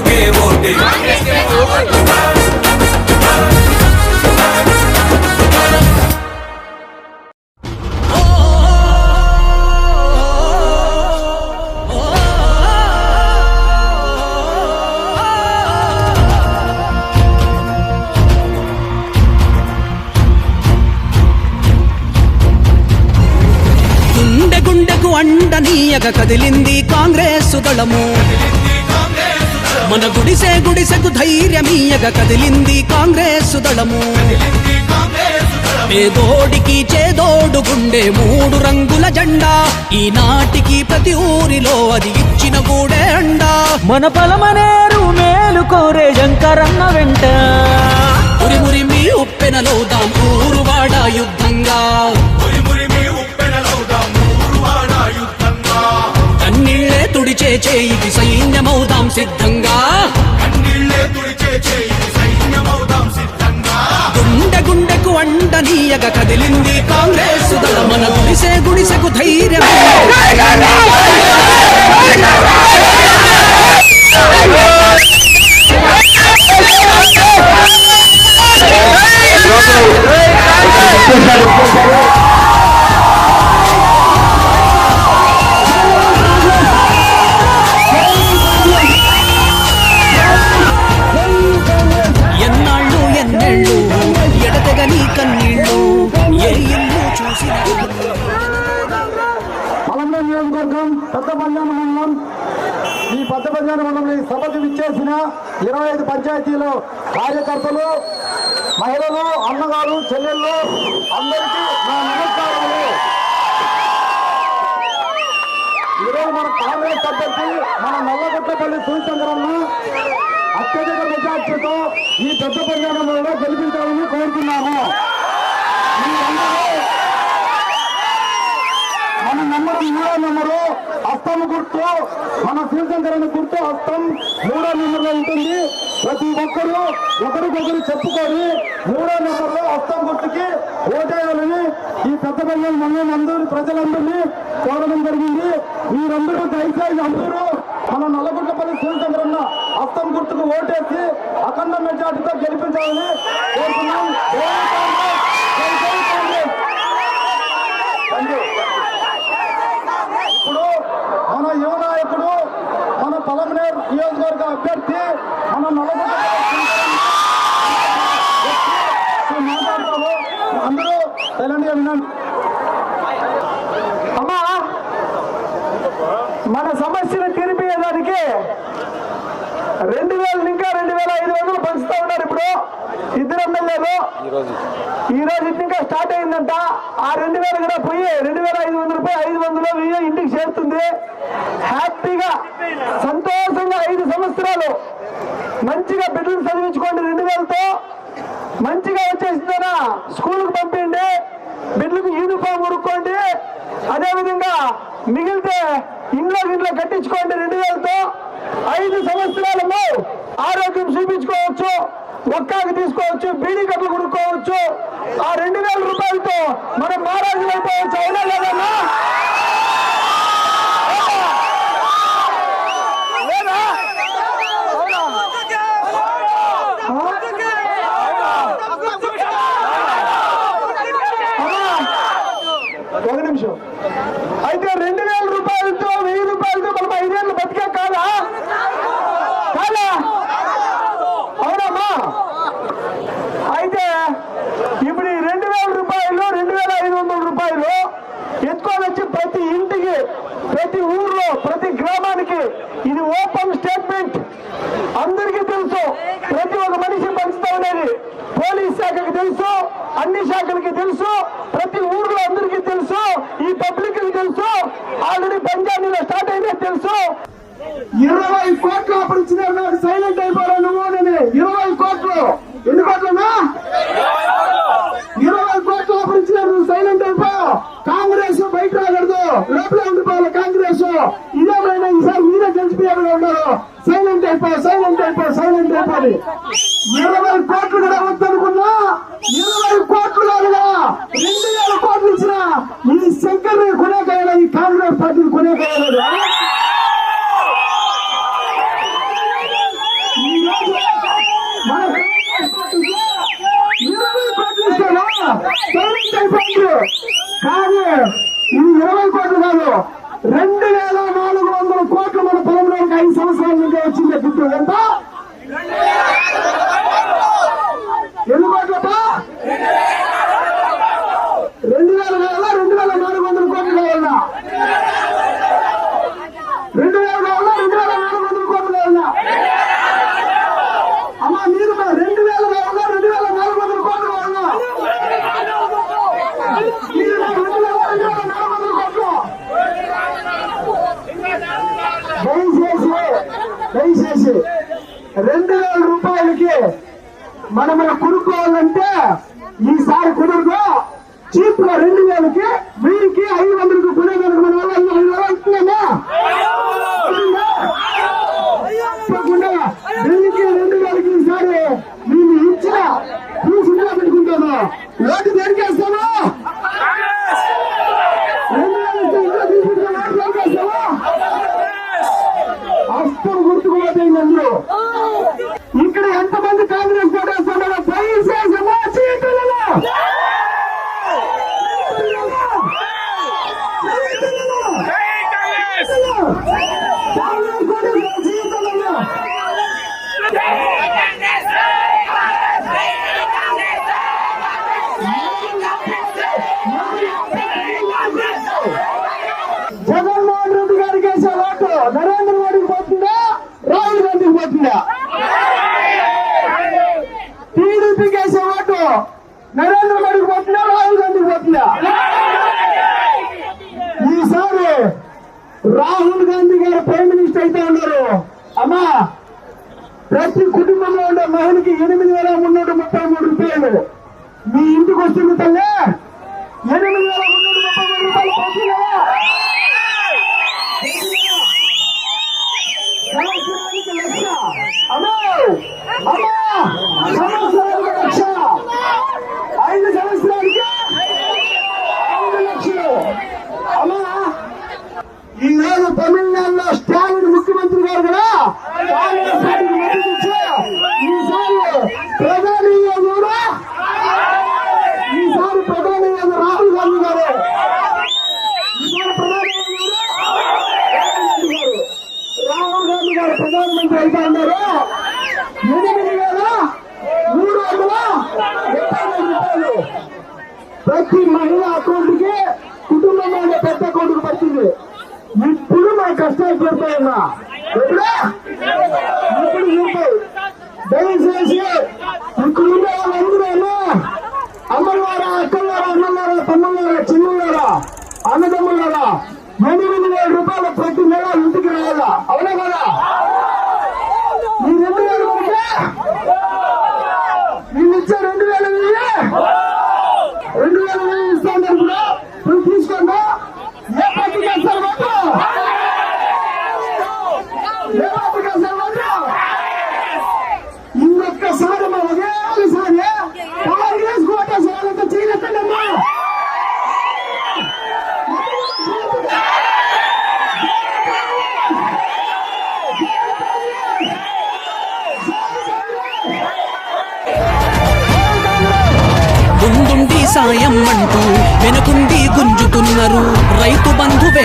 గుర్తుకే ఓటే. అండనీయగ కదిలింది కాంగ్రెస్ దళము. మన గుడిసె గుడిసెకు ధైర్యమీయగ కదిలింది కాంగ్రెస్ దళము. పేదోడికి చేదోడు గుండె మూడు రంగుల జెండా. ఈనాటికి ప్రతి ఊరిలో అది ఇచ్చిన గూడే అండా. మన పలమనేరు మేలు కోరే శంకరన్న వెంట. ఉరిమురి మీ ఉప్పెనలో దాం ఊరువాడ యుద్ధంగా. కన్నీళ్ళే తుడిచే చేయికి సైన్యమౌదాం సిద్ధంగా. అండనీయగ కదిలింది కాంగ్రెస్. దళ మన గుడిసే గుడిసెకు ధైర్యం. నియోజకవర్గం పెద్ద మండలం ఈ పెద్ద పంజాన మండలం ఈ సభకు విచ్చేసిన ఇరవై ఐదు పంచాయతీలు కార్యకర్తలు మహిళలు అన్నగారు చెల్లెళ్ళు అందరికీ నా నమస్కారాలు ఈరోజు మన కాంగ్రెస్ అభ్యర్థి మన నల్లగొట్టపల్లి సూచంద్రన్న అత్యధిక మెజార్టీతో ఈ పెద్ద పరిణామంలో గెలిపించాలని కోరుతున్నాను మీరందరూ మన నెంబర్ మూడో నెంబరు. హస్తం గుర్తు మన శివశంకరని గుర్తు హస్తం మూడో నెంబర్లో ఉంటుంది. ప్రతి ఒక్కరూ ఒకరికొకరు చెప్పుకొని మూడో నెంబర్లో హస్తం గుర్తుకి ఓటేయాలని ఈ పెద్ద పల్లెల మండలం అందరూ ప్రజలందరినీ కోరడం జరిగింది. మీరందరూ దయచేసి అందరూ మన నల్లగుంటపల్లి శివశంకరన్న హస్తం గుర్తుకు ఓటేసి అఖండ మెజార్టీతో గెలిపించాలని కోరుతున్నాం. Thank you. నాయకుడు మన పలమనేర్ నియోజకవర్గ అభ్యర్థి మన నలుగురు మాట్లాడతారు అందరూ సైలెంట్గా వినండి. అమ్మా మన సమస్యను తీర్పేయడానికి రెండు వేలు ఇంకా రెండు వేల ఐదు వందలు పంచుతా ఉన్నారు ఇప్పుడు. ఇద్దరు ఎమ్మెల్యేలు. ఈ రోజు ఇంకా స్టార్ట్ అయిందంట. ఆ రెండు వేలు కూడా పోయి రెండు వేల ఐదు వందల రూపాయలు ఐదు వందలు వెయ్యి ఇంటికి చేరుతుంది. హ్యాపీగా సంతోషంగా ఐదు సంవత్సరాలు మంచిగా బిడ్డలు చదివించుకోండి రెండు వేలతో. మంచిగా వచ్చేసిందనా స్కూల్కి పంపిండి బిడ్డలకు యూనిఫామ్ కొనుక్కోండి అదేవిధంగా మిగిలితే ఇంట్లో ఇంట్లో కట్టించుకోండి రెండు వేలతో. ఐదు సంవత్సరాలలో ఆరోగ్యం చూపించుకోవచ్చు ఒక్కాకి తీసుకోవచ్చు బీడీ కట్లు కొనుక్కోవచ్చు. ఆ రెండు వేల రూపాయలతో మనం మహారాజులు అయిపోవచ్చు అయినా లేదన్నా ఒక నిమిషం. అయితే రెండు వేల రూపాయలు వెయ్యి రూపాయలతో మనం ఐదేళ్ళు బతికా కాదా కాదా అవునమ్మా అయితే ఇప్పుడు ఈ రెండు వేల రూపాయలు రెండు వేల ఐదు వందల రూపాయలు ఎత్తుకొని వచ్చి ప్రతి ఇంటికి ప్రతి ఊర్లో ప్రతి గ్రామానికి ఇది ఓపెన్ స్టేట్మెంట్ సైలెంట్ అయిపో సైలెంట్ అయిపో సైలెంట్ అయిపోయి. ఇరవై కోట్లు కూడా వద్దనుకున్నా ఇరవై కోట్లు కాదుగా రెండు వేల కోట్లు ఇచ్చిన ఈ శంకర్ కొనేకయ్యలే ఈ కాంగ్రెస్ పార్టీని కొనేకయ్యలేదు ఇరవై కోట్లు ఇచ్చారా సైలెంట్ అయిపోయింది. కాంగ్రెస్ మనము కురుకోవాలంటే ఈసారి కుదరదు. కాంగ్రెస్ అయితే ఉన్నారు? అమ్మా ప్రతి కుటుంబంలో ఉండే మహిళకి ఎనిమిది వేల మున్నూట ముప్పై మూడు రూపాయలు. మీ ఇంటికి వస్తుంది తల్లి ఎనిమిది వేల మున్నూట ముప్పై మూడు రూపాయలు డెబ్బై ఐదు రూపాయలు ప్రతి మహిళ అకౌంట్కి కుటుంబం అనే పెద్ద అకౌంట్కు పడుతుంది. ఇప్పుడు మన కష్టాలు తీరుతాయన్నా ఎప్పుడా? ఇప్పుడు దయచేసి ఇక్కడ ఉన్న వాళ్ళందరూ వ్యవసాయం అంటూ వెనుకుంది గుంజుతున్నారు రైతు బంధువే